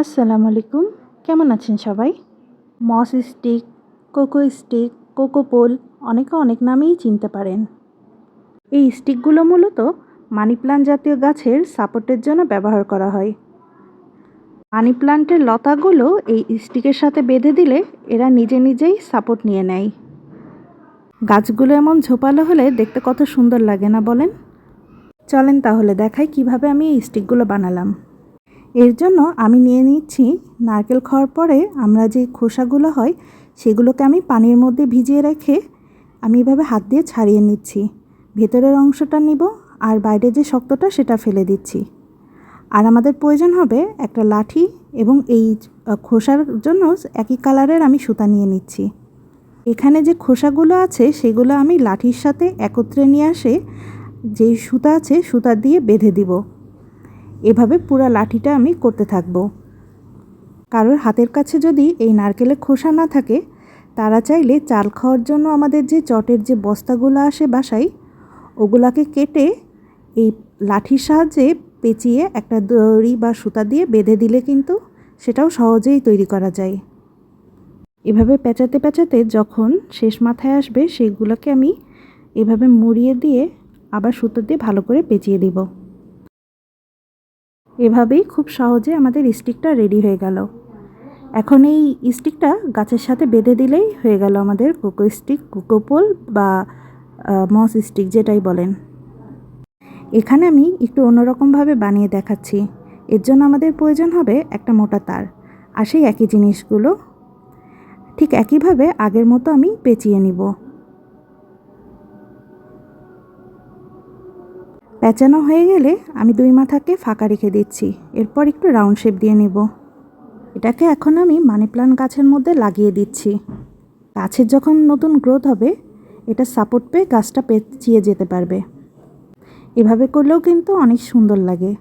আসসালামু আলাইকুম। কেমন আছেন সবাই? Moss stick, coco stick, coco pole অনেকে অনেক নামেই চিনতে পারেন। এই স্টিকগুলো মূলত মানি প্লান্ট জাতীয় গাছের সাপোর্টের জন্য ব্যবহার করা হয়। মানি প্লান্টের লতাগুলো এই স্টিকের সাথে বেঁধে দিলে এরা নিজে নিজেই সাপোর্ট নিয়ে নেয়। গাছগুলো এমন ঝোপালো হলে দেখতে কত সুন্দর লাগে না বলেন? চলেন তাহলে দেখাই কীভাবে আমি এই স্টিকগুলো বানালাম। এর জন্য আমি নিয়ে নিচ্ছি নারকেল খাওয়ার পরে আমরা যে খোসাগুলো হয়, সেগুলোকে আমি পানির মধ্যে ভিজিয়ে রেখে আমি এভাবে হাত দিয়ে ছাড়িয়ে নিচ্ছি। ভেতরের অংশটা নিব আর বাইরে যে শক্তটা, সেটা ফেলে দিচ্ছি। আর আমাদের প্রয়োজন হবে একটা লাঠি এবং এই খোসার জন্য একই কালারের আমি সুতা নিয়ে নিচ্ছি। এখানে যে খোসাগুলো আছে, সেগুলো আমি লাঠির সাথে একত্রে নিয়ে আসে যে সুতা আছে, সুতা দিয়ে বেঁধে দিব। এভাবে পুরো লাঠিটা আমি করতে থাকব। কারোর হাতের কাছে যদি এই নারকেলের খোসা না থাকে, তারা চাইলে চাল খাওয়ার জন্য আমাদের যে চটের যে বস্তাগুলো আসে বাসায়, ওগুলাকে কেটে এই লাঠির সাহায্যে পেঁচিয়ে একটা দড়ি বা সুতা দিয়ে বেঁধে দিলে কিন্তু সেটাও সহজেই তৈরি করা যায়। এভাবে পেঁচাতে পেঁচাতে যখন শেষ মাথায় আসবে, সেগুলোকে আমি এভাবে মুড়িয়ে দিয়ে আবার সুতো দিয়ে ভালো করে পেঁচিয়ে দিব। এভাবেই খুব সহজে আমাদের স্টিকটা রেডি হয়ে গেল। এখন এই স্টিকটা গাছের সাথে বেঁধে দিলেই হয়ে গেল আমাদের কোকো স্টিক, কোকো পোল বা মস স্টিক যেটাই বলেন। এখানে আমি একটু অন্যরকমভাবে বানিয়ে দেখাচ্ছি। এর জন্য আমাদের প্রয়োজন হবে একটা মোটা তার আর সেই একই জিনিসগুলো। ঠিক একইভাবে আগের মতো আমি পেঁচিয়ে নিব। পেঁচানো হয়ে গেলে আমি দুই মাথাকে ফাঁকা রেখে দিচ্ছি। এরপর একটু রাউন্ড শেপ দিয়ে নেব। এটাকে এখন আমি মানি প্লান্ট গাছের মধ্যে লাগিয়ে দিচ্ছি। গাছের যখন নতুন গ্রোথ হবে, এটা সাপোর্ট পেয়ে গাছটা পেঁচিয়ে যেতে পারবে। এভাবে করলেও কিন্তু অনেক সুন্দর লাগে।